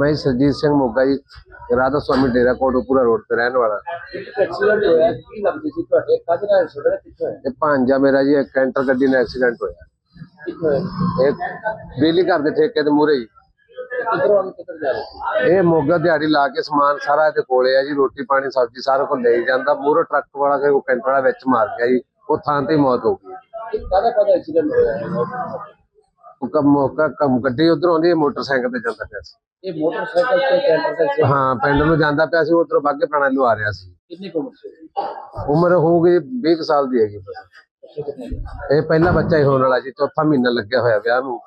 ਮੈਂ ਸਰਜੀਤ ਸਿੰਘ ਮੋਗਾ ਜੀ ਰਾਧਾ ਸਵਾਮੀ ਡੇਰਾ ਕੋਟਪੂਰਾ ਰੋਡ ਤੇ ਰਹਿਣ ਵਾਲਾ। ਐਕਸੀਡੈਂਟ ਹੋਇਆ ਕੀ ਲੱਗਦੀ ਸੀ ਤੁਹਾਡੇ? ਕਦ ਦਾ ਐਕਸੀਡੈਂਟ ਹੋਇਆ ਕਿੱਥੇ ਹੋਇਆ? ਇਹ ਭਾਂਜਾ ਮੇਰਾ ਜੀ ਇੱਕ ਕੈਂਟਰ ਗੱਡੀ ਨਾਲ ਐਕਸੀਡੈਂਟ ਹੋਇਆ। ਇਹ ਬਿਜਲੀ ਘਰ ਦੇ ਠੇਕੇ ਦੇ ਮੂਹਰੇ ਜੀ। ਇਹ ਮੋਗਾ ਦਿਹਾੜੀ ਲਾ ਕੇ ਸਮਾਨ ਸਾਰਾ ਇਹਦੇ ਕੋਲੇ ਆ ਜੀ ਰੋਟੀ ਪਾਣੀ ਸਬਜ਼ੀ ਸਾਰਾ ਕੁਝ ਲੈ ਜਾਂਦਾ। ਮੂਹਰੇ ਟਰੱਕ ਵਾਲਾ ਕੇ ਉਹ ਕੈਂਟਰ ਵਾਲਾ ਵਿੱਚ ਮਾਰ ਗਿਆ ਜੀ ਉਹ ਥਾਂ ਤੇ ਮੌਤ ਹੋ ਗਈ। ਕਾਹਦਾ ਕਾਹਦਾ ਐਕਸੀਡੈਂਟ ਹੋਇਆ? ਮੌਕਾ ਕੰਮ ਗੱਡੀ ਉਧਰੋਂ ਆਉਂਦੀ ਹੈ ਮੋਟਰਸਾਈਕਲ ਤੇ ਜਾਂਦਾ ਪਿਆ ਸੀ। ਇਹ ਮੋਟਰਸਾਈਕਲ ਤੇ ਕੈਂਟਰ accident ਹਾਂ ਪਿੰਡ ਨੂੰ ਜਾਂਦਾ ਪਿਆ ਸੀ ਉਧਰੋਂ ਬਾਗੇ ਪੁਰਾਣਾ ਨੂੰ ਆ ਰਿਹਾ ਸੀ। ਕਿੰਨੀ ਕੁ ਉਮਰ ਸੀ? ਉਮਰ ਹੋਊਗੀ 20 ਕੁ ਸਾਲ ਦੀ ਹੈਗੀ? ਇਹ ਪਹਿਲਾ ਬੱਚਾ ਹੀ ਹੋਣ ਵਾਲਾ ਜੀ ਚੌਥਾ ਮਹੀਨਾ ਲੱਗਿਆ ਹੋਇਆ ਵਿਆਹ ਨੂੰ।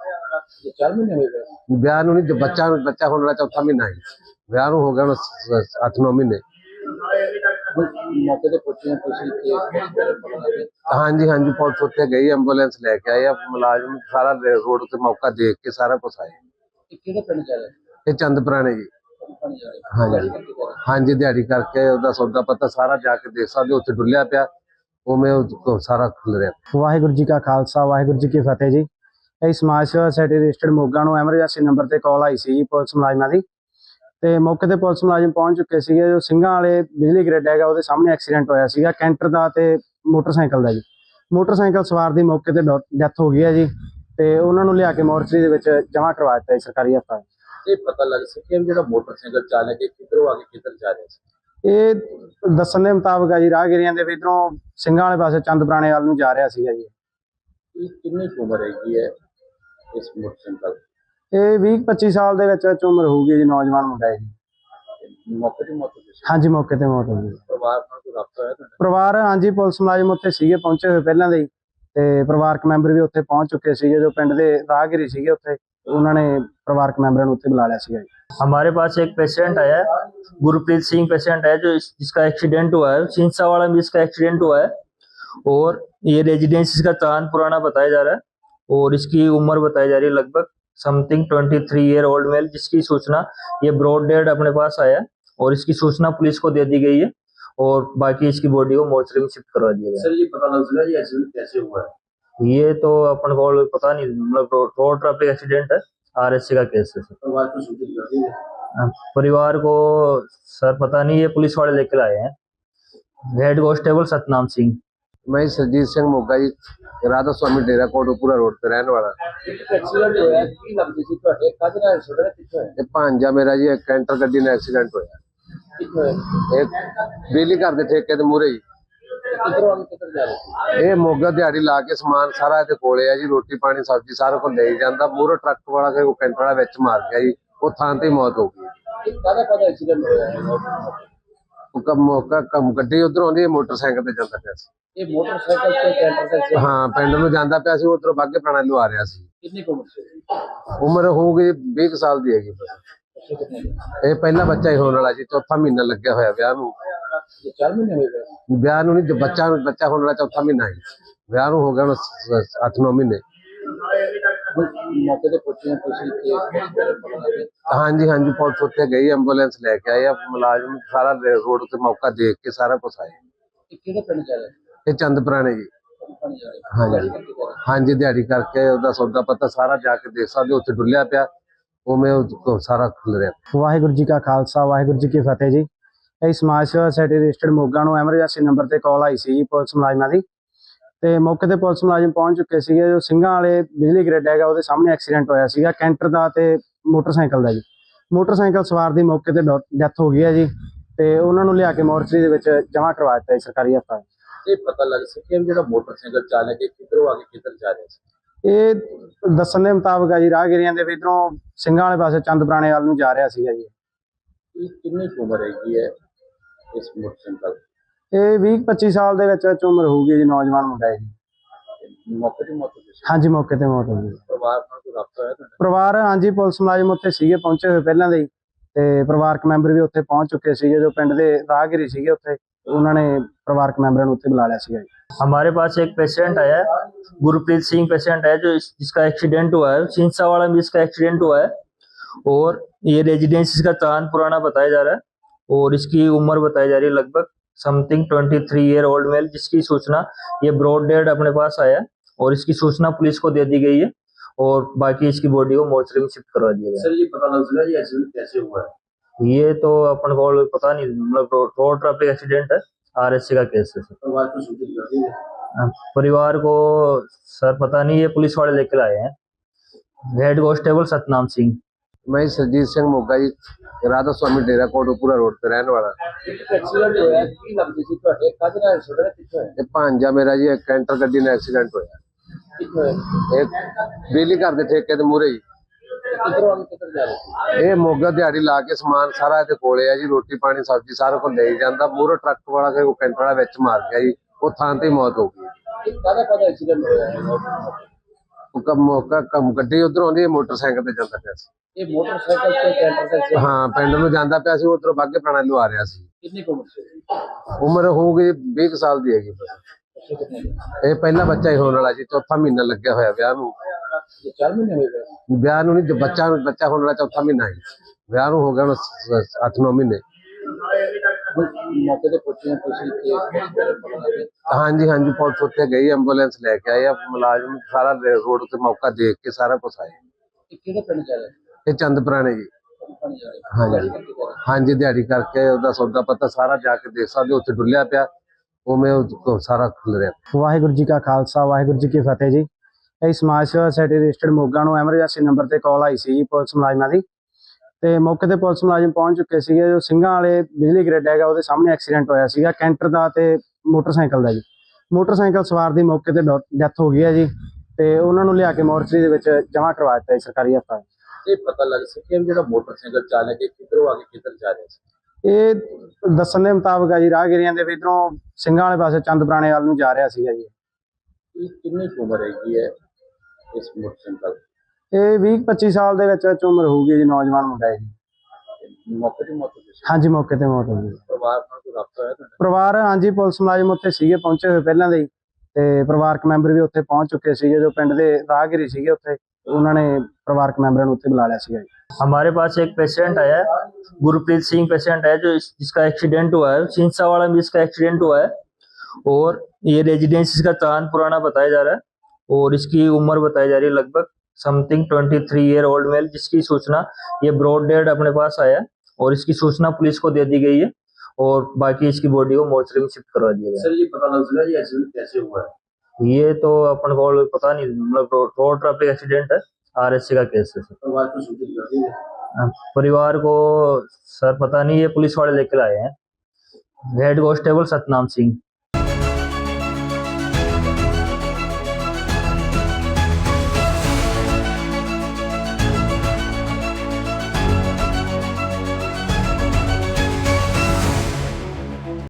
ਮਹੀਨੇ ਗਏ ਵਿਆਹ ਨੂੰ? ਨਹੀਂ ਜੋ ਬੱਚਾ ਬੱਚਾ ਹੋਣ ਵਾਲਾ ਚੌਥਾ ਮਹੀਨਾ ਹੈ। ਵਿਆਹ ਨੂੰ ਹੋ ਗਿਆ ਹੁਣ 8-9 ਮਹੀਨੇ। ਮੌਕੇ ਤੇ ਪੁੱਛਿਆ ਤੁਸੀਂ ਕਿ ਹਾਂਜੀ ਹਾਂਜੀ ਪੁਲਿਸ ਉੱਤੇ ਗਈ ਐਂਬੂਲੈਂਸ ਲੈ ਕੇ ਆਏ ਆ ਮੁਲਾਜ਼ਮ ਸਾਰਾ ਰੋਡ ਤੇ ਮੌਕਾ ਦੇਖ ਕੇ ਸਾਰਾ ਕੁਝ ਆਏ ਇਹ ਕਿਹੜੇ ਪਿੰਡ ਜਾ ਰਹੇ? ਇਹ ਚੰਦ ਪੁਰਾਣੇ ਜੀ। ਹਾਂਜੀ। ਹਾਂਜੀ ਦਿਹਾੜੀ ਕਰਕੇ ਉਹਦਾ ਸੌਦਾ ਪੱਤਾ ਸਾਰਾ ਜਾ ਕੇ ਦੇਖ ਸਕਦੇ ਉੱਥੇ ਡੁੱਲਿਆ ਪਿਆ ਉਵੇਂ ਉਹ ਸਾਰਾ ਖੁੱਲ ਰਿਹਾ। ਵਾਹਿਗੁਰੂ ਜੀ ਕਾ ਖਾਲਸਾ ਵਾਹਿਗੁਰੂ ਜੀ ਕੀ ਫਤਿਹ ਜੀ। ਇਹ ਸਮਾਜ ਸੇਵਾ ਸੋਸਾਇਟੀ ਰਜਿਸਟਰਡ ਮੋਗਾ ਨੂੰ ਐਮਰਜੈਂਸੀ ਨੰਬਰ ਤੇ ਕਾਲ ਆਈ ਸੀ ਜੀ ਪੁਲਿਸ ਮੁਲਾਜ਼ਮਾਂ ਦੀ। ਤੇ ਮੌਕੇ ਤੇ ਪੁਲਿਸ ਮੁਲਾਜ਼ਮ ਪਹੁੰਚ ਚੁੱਕੇ ਸੀਗੇ। ਜੋ ਸਿੰਘਾਂ ਵਾਲੇ ਬਿਜਲੀ ਗ੍ਰਿਡ ਹੈਗਾ ਉਹਦੇ ਸਾਹਮਣੇ ਐਕਸੀਡੈਂਟ ਹੋਇਆ ਸੀਗਾ। ਕੈਂਟਰ ਦਾ ਤੇ ਮੋਟਰਸਾਈਕਲ ਦਾ ਜੀ। ਮੋਟਰਸਾਈਕਲ ਸਵਾਰ ਦੀ ਮੌਕੇ ਤੇ ਡੈਥ ਹੋ ਗਈ ਹੈ ਜੀ ਤੇ ਉਹਨਾਂ ਨੂੰ ਲਿਆ ਕੇ ਮੋਰਚਰੀ ਦੇ ਵਿੱਚ ਜਮ੍ਹਾਂ ਕਰਵਾ ਦਿੱਤਾ ਜੀ ਸਰਕਾਰੀ ਹਸਪਤਾਲ। ਇਹ ਪਤਾ ਲੱਗ ਸਕਿਆ ਵੀ ਜਿਹੜਾ ਮੋਟਰਸਾਈਕਲ ਚਾਲਕ ਹੈ ਕਿੱਧਰੋਂ ਆ ਕੇ ਕਿੱਧਰ ਜਾ ਰਿਹਾ ਸੀ? ਇਹ ਦੱਸਣ ਦੇ ਮੁਤਾਬਕ ਆ ਜੀ ਰਾਹਗੀਰੀਆਂ ਦੇ ਵਿੱਚੋਂ ਸਿੰਘਾਂ ਵਾਲੇ ਪਾਸੇ ਚੰਦ ਪੁਰਾਣੇ ਵੱਲ ਨੂੰ ਜਾ ਰਿਹਾ ਸੀਗਾ ਜੀ। ਇਹ ਕਿੰਨੀ ਉਮਰ ਹੈਗੀ ਹੈ ਇਸ ਮੋਟਰਸਾਈਕਲ ਇਹ 20 25 ਸਾਲ ਦੇ ਵਿੱਚ ਵਿੱਚ ਉਮਰ ਹੋਊਗੀ ਜੀ ਨੌਜਵਾਨ ਮੁੰਡਾ ਹੈ ਜੀ। ਮੌਕੇ ਤੇ ਮੌਤ ਹੋ ਗਈ ਹਾਂਜੀ ਮੌਕੇ ਤੇ ਮੌਤ ਹੋ ਗਈ। ਪਰਿਵਾਰ ਨਾਲ ਕੋਈ ਰابطਾ ਹੈ ਤੁਹਾਡਾ ਪਰਿਵਾਰ ਹਾਂਜੀ ਪੁਲਿਸ ਮੁਲਾਜ਼ਮ ਉੱਥੇ ਸੀਗੇ ਪਹੁੰਚੇ ਹੋਏ ਪਹਿਲਾਂ ਦੇ ਹੀ। ਤੇ ਪਰਿਵਾਰਕ ਮੈਂਬਰ ਵੀ ਉੱਥੇ ਪਹੁੰਚ ਚੁੱਕੇ ਸੀਗੇ ਜੋ ਪਿੰਡ ਦੇ ਰਾਹਗੀਰੀ ਸੀਗੇ ਉੱਥੇ। ਉਹਨਾਂ ਨੇ परिवार के मेम्बर उत्ते बुला लिया सी हमारे पास एक पेशेंट आया है गुरप्रीत सिंह पेशेंट है जो जिसका एक्सीडेंट हुआ है सिंसावाड़ा में इसका एक्सीडेंट हुआ है। और ये रेजिडेंस इसका चांद पुराना बताया जा रहा है और इसकी उम्र बताई जा रही है लगभग समथिंग 23 ईयर ओल्ड मेल जिसकी सूचना ये ब्रॉड डेड अपने पास आया और इसकी सूचना पुलिस को दे दी गई है और बाकी इसकी बॉडी को मोर्चरी में शिफ्ट करवा दिया गया सर ये पता लग सका ये एक्सीडेंट कैसे हुआ है। ये तो अपन को पता नहीं मतलब रोड ट्रैफ़िक एक्सीडेंट है आरएससी का केस है सर। परिवार को दी है परिवार को सर पता नहीं ये पुलिस वाले लेकर आए हैं हेड कांस्टेबल सतनाम सिंह ਮੈਂ ਸਰਜੀਤ ਸਿੰਘ ਮੋਗਾ ਜੀ ਰਾਧਾ ਸਵਾਮੀ ਡੇਰਾ ਕੋਟਪੂਰਾ ਰੋਡ ਤੇ ਰਹਿਣ ਵਾਲਾ। ਐਕਸੀਡੈਂਟ ਹੋਇਆ ਕੀ ਲੱਗਦੀ ਸੀ ਤੁਹਾਡੇ? ਕਦ ਦਾ ਐਕਸੀਡੈਂਟ ਕਿੱਥੇ ਹੋਇਆ? ਇਹ ਭਾਂਜਾ ਮੇਰਾ ਜੀ ਇੱਕ ਕੈਂਟਰ ਗੱਡੀ ਨਾਲ ਐਕਸੀਡੈਂਟ ਹੋਇਆ। ਇਹ ਬਿਜਲੀ ਘਰ ਦੇ ਠੇਕੇ ਦੇ ਮੂਹਰੇ ਜੀ। ਇਹ ਮੋਗਾ ਦਿਹਾੜੀ ਲਾ ਕੇ ਸਮਾਨ ਸਾਰਾ ਇਹਦੇ ਕੋਲੇ ਆ ਜੀ ਰੋਟੀ ਪਾਣੀ ਸਬਜ਼ੀ ਸਾਰਾ ਕੁਝ ਲੈ ਜਾਂਦਾ। ਮੂਹਰੇ ਟਰੱਕ ਵਾਲਾ ਕੇ ਉਹ ਕੈਂਟਰ ਵਾਲਾ ਵਿੱਚ ਮਾਰ ਗਿਆ ਜੀ ਉਹ ਥਾਂ ਤੇ ਮੌਤ ਹੋ ਗਈ। ਕਾਹਦਾ ਕਾਹਦਾ ਐਕਸੀਡੈਂਟ ਹੋਇਆ? ਮੌਕਾ ਕੰਮ ਗੱਡੀ ਉਧਰੋਂ ਆਉਂਦੀ ਹੈ ਮੋਟਰਸਾਈਕਲ ਤੇ ਜਾਂਦਾ ਪਿਆ ਸੀ। ਇਹ ਮੋਟਰਸਾਈਕਲ ਤੇ ਕੈਂਟਰ accident ਹਾਂ ਪਿੰਡ ਨੂੰ ਜਾਂਦਾ ਪਿਆ ਸੀ ਉਧਰੋਂ ਬਾਗੇ ਪੁਰਾਣਾ ਨੂੰ ਆ ਰਿਹਾ ਸੀ। ਕਿੰਨੀ ਕੁ ਉਮਰ ਸੀ? ਉਮਰ ਹੋਊਗੀ 20 ਕੁ ਸਾਲ ਦੀ ਹੈਗੀ? ਇਹ ਪਹਿਲਾ ਬੱਚਾ ਹੀ ਹੋਣ ਵਾਲਾ ਜੀ ਚੌਥਾ ਮਹੀਨਾ ਲੱਗਿਆ ਹੋਇਆ ਵਿਆਹ ਨੂੰ। ਮਹੀਨੇ ਗਏ ਵਿਆਹ ਨੂੰ? ਨਹੀਂ ਬੱਚਾ ਬੱਚਾ ਹੋਣ ਵਾਲਾ ਚੌਥਾ ਮਹੀਨਾ ਹੈ। ਵਿਆਹ ਨੂੰ ਹੋ ਗਿਆ ਹੁਣ 8-9 ਮਹੀਨੇ। ਮੌਕੇ ਤੇ ਪੁੱਛਿਆ ਤੁਸੀਂ ਕਿ ਹਾਂਜੀ ਹਾਂਜੀ ਪੁਲਿਸ ਉੱਤੇ ਗਈ ਐਂਬੂਲੈਂਸ ਲੈ ਕੇ ਆਏ ਆ ਮੁਲਾਜ਼ਮ ਸਾਰਾ ਰੋਡ ਤੇ ਮੌਕਾ ਦੇਖ ਕੇ ਸਾਰਾ ਕੁਝ ਆਏ ਇਹ ਕਿਹੜੇ ਪਿੰਡ ਜਾ ਰਹੇ? ਇਹ ਚੰਦ ਪੁਰਾਣੇ ਜੀ। ਹਾਂਜੀ। ਹਾਂਜੀ ਦਿਹਾੜੀ ਕਰਕੇ ਉਹਦਾ ਸੌਦਾ ਪੱਤਾ ਸਾਰਾ ਜਾ ਕੇ ਦੇਖ ਸਕਦੇ ਉੱਥੇ ਡੁੱਲਿਆ ਪਿਆ ਉਵੇਂ ਉਹ ਸਾਰਾ ਖੁੱਲ ਰਿਹਾ। ਵਾਹਿਗੁਰੂ ਜੀ ਕਾ ਖਾਲਸਾ ਵਾਹਿਗੁਰੂ ਜੀ ਕੀ ਫਤਿਹ ਜੀ। ਇਹ ਸਮਾਜ ਸੇਵਾ ਸੋਸਾਇਟੀ ਰਜਿਸਟਰਡ ਮੋਗਾ ਨੂੰ ਐਮਰਜੈਂਸੀ ਨੰਬਰ ਤੇ ਕਾਲ ਆਈ ਸੀ ਜੀ ਪੁਲਿਸ ਮੁਲਾਜ਼ਮਾਂ ਦੀ। ਤੇ ਮੌਕੇ ਤੇ ਪੁਲਿਸ ਮੁਲਾਜ਼ਮ ਪਹੁੰਚ ਚੁੱਕੇ ਸੀਗੇ। ਜੋ ਸਿੰਘਾਂ ਵਾਲੇ ਬਿਜਲੀ ਗ੍ਰਿਡ ਹੈਗਾ ਉਹਦੇ ਸਾਹਮਣੇ ਐਕਸੀਡੈਂਟ ਹੋਇਆ ਸੀਗਾ। ਕੈਂਟਰ ਦਾ ਤੇ ਮੋਟਰਸਾਈਕਲ ਦਾ ਜੀ। ਮੋਟਰਸਾਈਕਲ ਸਵਾਰ ਦੀ ਮੌਕੇ ਤੇ ਡੈਥ ਹੋ ਗਈ ਹੈ ਜੀ ਤੇ ਉਹਨਾਂ ਨੂੰ ਲਿਆ ਕੇ ਮੋਰਚਰੀ ਦੇ ਵਿੱਚ ਜਮ੍ਹਾਂ ਕਰਵਾ ਦਿੱਤਾ ਜੀ ਸਰਕਾਰੀ ਹਸਪਤਾਲ। ਇਹ ਪਤਾ ਲੱਗ ਸਕਿਆ ਵੀ ਜਿਹੜਾ ਮੋਟਰਸਾਈਕਲ ਚਾਲਕ ਹੈ ਕਿੱਧਰੋਂ ਆ ਕੇ ਕਿੱਧਰ ਜਾ ਰਿਹਾ ਸੀ? ਇਹ ਦੱਸਣ ਦੇ ਮੁਤਾਬਕ ਆ ਜੀ ਰਾਹਗੀਰੀਆਂ ਦੇ ਵਿੱਚੋਂ ਸਿੰਘਾਂ ਵਾਲੇ ਪਾਸੇ ਚੰਦ ਪੁਰਾਣੇ ਵੱਲ ਨੂੰ ਜਾ ਰਿਹਾ ਸੀਗਾ ਜੀ। ਇਹ ਕਿੰਨੀ ਉਮਰ ਹੈਗੀ ਹੈ ਇਸ ਮੋਟਰਸਾਈਕਲ ਇਹ 20 25 ਸਾਲ ਦੇ ਵਿੱਚ ਵਿੱਚ ਉਮਰ ਹੋਊਗੀ ਜੀ ਨੌਜਵਾਨ ਮੁੰਡਾ ਹੈ ਜੀ। ਮੌਕੇ ਤੇ ਮੌਤ ਹੋ ਗਈ ਹਾਂਜੀ ਮੌਕੇ ਤੇ ਮੌਤ ਹੋ ਗਈ। ਪਰਿਵਾਰ ਨਾਲ ਕੋਈ ਰابطਾ ਹੈ ਤੁਹਾਡਾ ਪਰਿਵਾਰ ਹਾਂਜੀ ਪੁਲਿਸ ਮੁਲਾਜ਼ਮ ਉੱਥੇ ਸੀਗੇ ਪਹੁੰਚੇ ਹੋਏ ਪਹਿਲਾਂ ਦੇ ਹੀ। ਤੇ ਪਰਿਵਾਰਕ ਮੈਂਬਰ ਵੀ ਉੱਥੇ ਪਹੁੰਚ ਚੁੱਕੇ ਸੀਗੇ ਜੋ ਪਿੰਡ ਦੇ ਰਾਹਗੀਰੀ ਸੀਗੇ ਉੱਥੇ। ਉਹਨਾਂ ਨੇ परिवार के मेम्बर उत्ते बुला लिया सी हमारे पास एक पेशेंट आया है गुरप्रीत सिंह पेशेंट है जो जिसका एक्सीडेंट हुआ है सिंसावाड़ा में इसका एक्सीडेंट हुआ है। और ये रेजिडेंस इसका चांद पुराना बताया जा रहा है और इसकी उम्र बताई जा रही है लगभग समथिंग 23 ईयर ओल्ड मेल जिसकी सूचना ये ब्रॉड डेड अपने पास आया और इसकी सूचना पुलिस को दे दी गई है और बाकी इसकी बॉडी को मोर्चरी में शिफ्ट करवा दिया गया। सर ये पता लग सका ये एक्सीडेंट कैसे हुआ है? ये तो अपन को पता नहीं मतलब रोड ट्रैफ़िक एक्सीडेंट है आरएससी का केस है सर। परिवार को दी है परिवार को सर पता नहीं ये पुलिस वाले लेकर आए हैं। Head constable Satnam Singh. ਮੈਂ ਸਰਜੀਤ ਸਿੰਘ ਮੋਗਾ ਜੀ ਰਾਧਾ ਸਵਾਮੀ ਡੇਰਾ ਕੋਟਪੂਰਾ ਰੋਡ ਤੇ ਰਹਿਣ ਵਾਲਾ। ਐਕਸੀਡੈਂਟ ਹੋਇਆ ਕੀ ਲੱਗਦੀ ਸੀ ਤੁਹਾਡੇ? ਕੱਜ ਦਾ ਐਕਸੀਡੈਂਟ ਕਿੱਥੇ ਹੋਇਆ? ਇਹ ਭਾਂਜਾ ਮੇਰਾ ਜੀ ਇੱਕ ਕੈਂਟਰ ਗੱਡੀ ਨਾਲ ਐਕਸੀਡੈਂਟ ਹੋਇਆ। ਇਹ ਬਿਜਲੀ ਘਰ ਦੇ ਠੇਕੇ ਦੇ ਮੂਹਰੇ ਜੀ। ਇਹ ਮੋਗਾ ਦਿਹਾੜੀ ਲਾ ਕੇ ਸਮਾਨ ਸਾਰਾ ਇਹਦੇ ਕੋਲੇ ਆ ਜੀ ਰੋਟੀ ਪਾਣੀ ਸਬਜ਼ੀ ਸਾਰਾ ਕੁਝ ਲਈ ਜਾਂਦਾ। ਮੂਹਰੇ ਟਰੱਕ ਵਾਲਾ ਕੇ ਉਹ ਕੈਂਟਰ ਵਾਲਾ ਵਿੱਚ ਮਾਰ ਗਿਆ ਜੀ ਉਹ ਥਾਂ ਤੇ ਮੌਤ ਹੋ ਗਈ। ਕਾਹਦਾ ਕਾਹਦਾ ਐਕਸੀਡੈਂਟ ਹੋਇਆ? ਮੌਕਾ ਕੰਮ ਗੱਡੀ ਉਧਰੋਂ ਆਉਂਦੀ ਹੈ ਮੋਟਰਸਾਈਕਲ ਤੇ ਜਾਂਦਾ ਪਿਆ ਸੀ। ਇਹ ਮੋਟਰਸਾਈਕਲ ਤੇ ਕੈਂਟਰ accident ਹਾਂ ਪਿੰਡ ਨੂੰ ਜਾਂਦਾ ਪਿਆ ਸੀ ਉਧਰੋਂ ਬਾਗੇ ਪੁਰਾਣਾ ਨੂੰ ਆ ਰਿਹਾ ਸੀ। ਕਿੰਨੀ ਕੁ ਉਮਰ ਸੀ? ਉਮਰ ਹੋਊਗੀ 20 ਕੁ ਸਾਲ ਦੀ ਹੈਗੀ? ਇਹ ਪਹਿਲਾ ਬੱਚਾ ਹੀ ਹੋਣ ਵਾਲਾ ਜੀ ਚੌਥਾ ਮਹੀਨਾ ਲੱਗਿਆ ਹੋਇਆ ਵਿਆਹ ਨੂੰ। ਇਹ 4 ਮਹੀਨੇ ਹੋਏ ਗਏ ਵਿਆਹ ਨੂੰ ਨਹੀਂ ਬੱਚਾ ਬੱਚਾ ਹੋਣ ਵਾਲਾ ਚੌਥਾ ਮਹੀਨਾ ਹੈ। ਵਿਆਹ ਨੂੰ ਹੋ ਗਿਆ ਹੁਣ 8-9 ਮਹੀਨੇ। ਮੌਕੇ ਤੇ ਪਹੁੰਚੇ ਤੁਸੀਂ ਕਿ ਹਾਂਜੀ ਹਾਂਜੀ ਪੁਲਿਸ ਉੱਤੇ ਗਈ ਐਂਬੂਲੈਂਸ ਲੈ ਕੇ ਆਏ ਆ ਮੁਲਾਜ਼ਮ ਸਾਰਾ ਰੋਡ ਤੇ ਮੌਕਾ ਦੇਖ ਕੇ ਸਾਰਾ ਕੁਝ ਆਏ ਇਹ ਕਿਹੜੇ ਪਿੰਡ ਜਾ ਰਹੇ? ਇਹ ਚੰਦ ਪੁਰਾਣੇ ਜੀ। ਹਾਂਜੀ। ਹਾਂਜੀ ਦਿਹਾੜੀ ਕਰਕੇ ਉਹਦਾ ਸੌਦਾ ਪੱਤਾ ਸਾਰਾ ਜਾ ਕੇ ਦੇਖ ਸਕਦੇ ਉੱਥੇ ਡੁੱਲਿਆ ਪਿਆ ਉਵੇਂ ਉਹ ਸਾਰਾ ਖੁੱਲ ਰਿਹਾ। ਵਾਹਿਗੁਰੂ ਜੀ ਕਾ ਖਾਲਸਾ ਵਾਹਿਗੁਰੂ ਜੀ ਕੀ ਫਤਿਹ ਜੀ। ਇਹ ਸਮਾਜ ਸੇਵਾ ਸੋਸਾਇਟੀ ਰਜਿਸਟਰਡ ਮੋਗਾ ਨੂੰ ਐਮਰਜੈਂਸੀ ਨੰਬਰ ਤੇ ਕਾਲ ਆਈ ਸੀ ਜੀ ਪੁਲਿਸ ਮੁਲਾਜ਼ਮਾਂ ਦੀ। ਤੇ ਮੌਕੇ ਤੇ ਪੁਲਿਸ ਮੁਲਾਜ਼ਮ ਪਹੁੰਚ ਚੁੱਕੇ ਸੀਗੇ। ਜੋ ਸਿੰਘਾਂ ਵਾਲੇ ਬਿਜਲੀ ਗ੍ਰਿਡ ਹੈਗਾ ਉਹਦੇ ਸਾਹਮਣੇ ਐਕਸੀਡੈਂਟ ਹੋਇਆ ਸੀਗਾ। ਕੈਂਟਰ ਦਾ ਤੇ ਮੋਟਰਸਾਈਕਲ ਦਾ ਜੀ। ਮੋਟਰਸਾਈਕਲ ਸਵਾਰ ਦੀ ਮੌਕੇ ਤੇ ਡੈਥ ਹੋ ਗਈ ਹੈ ਜੀ ਤੇ ਉਹਨਾਂ ਨੂੰ ਲਿਆ ਕੇ ਮੋਰਚਰੀ ਦੇ ਵਿੱਚ ਜਮ੍ਹਾਂ ਕਰਵਾ ਦਿੱਤਾ ਜੀ ਸਰਕਾਰੀ ਹਸਪਤਾਲ। ਇਹ ਪਤਾ ਲੱਗ ਸਕਿਆ ਵੀ ਜਿਹੜਾ ਮੋਟਰਸਾਈਕਲ ਚਾਲਕ ਹੈ ਕਿੱਧਰੋਂ ਆ ਕੇ ਕਿੱਧਰ ਜਾ ਰਿਹਾ ਸੀ? ਇਹ ਦੱਸਣ ਦੇ ਮੁਤਾਬਕ ਆ ਜੀ ਰਾਹਗੀਰੀਆਂ ਦੇ ਇੱਧਰੋਂ ਸਿੰਘਾਂ ਵਾਲੇ ਪਾਸੇ ਚੰਦ ਪੁਰਾਣੇ ਵੱਲ ਨੂੰ ਜਾ ਰਿਹਾ ਸੀਗਾ ਜੀ। ਇਹ ਕਿੰਨੀ ਉਮਰ ਹੈਗੀ ਹੈ ਇਸ ਮੋਟਰਸਾਈਕਲ ਇਹ 20 25 ਸਾਲ ਦੇ ਵਿੱਚ ਵਿੱਚ ਉਮਰ ਹੋਊਗੀ ਜੀ ਨੌਜਵਾਨ ਮੁੰਡਾ ਹੈ ਜੀ ਦੀ? ਮੌਕੇ ਤੇ ਮੌਤ ਹੋ ਗਈ ਸੀ ਹਾਂਜੀ ਮੌਕੇ ਤੇ ਮੌਤ ਹੋ ਗਈ ਪਰਿਵਾਰ ਨਾਲ ਕੋਈ ਰਾਬਤਾ ਹੋਇਆ ਤੁਹਾਡਾ ਪਰਿਵਾਰ ਹਾਂਜੀ ਪੁਲਿਸ ਮੁਲਾਜ਼ਮ ਉੱਥੇ ਸੀਗੇ ਪਹੁੰਚੇ ਹੋਏ ਪਹਿਲਾਂ ਦੇ ਹੀ ਤੇ ਪਰਿਵਾਰਕ ਮੈਂਬਰ ਵੀ ਉੱਥੇ ਪਹੁੰਚ ਚੁੱਕੇ ਸੀਗੇ ਜੋ ਪਿੰਡ ਦੇ ਰਾਹਗੀਰੀ ਸੀਗੇ ਉੱਥੇ ਉਹਨਾਂ ਨੇ ਪਰਿਵਾਰਕ ਮੈਂਬਰਾਂ ਨੂੰ ਉੱਥੇ ਬੁਲਾ ਲਿਆ ਸੀਗਾ ਜੀ हमारे पास एक पेशेंट आया है गुरप्रीत सिंह पेशेंट है जो इस- जिसका एक्सीडेंट हुआ है सिंसावाड़ा में इसका एक्सीडेंट हुआ है और ये रेजिडेंस इसका चांद पुराना बताया जा रहा है और इसकी उम्र बताई जा रही है लगभग समथिंग 23 ईयर ओल्ड मेल जिसकी सूचना ये ब्रॉड डेड अपने पास आया और इसकी सूचना पुलिस को दे दी गई है और बाकी इसकी बॉडी को मोर्चरी में शिफ्ट करवा दिया गया सर ये पता लग सका ये एक्सीडेंट कैसे हुआ है। ये तो अपन को पता नहीं मतलब रोड ट्रैफ़िक एक्सीडेंट है आरएससी का केस है सर। परिवार को दी है परिवार को सर पता नहीं ये पुलिस वाले लेकर आए हैं हेड कांस्टेबल सतनाम सिंह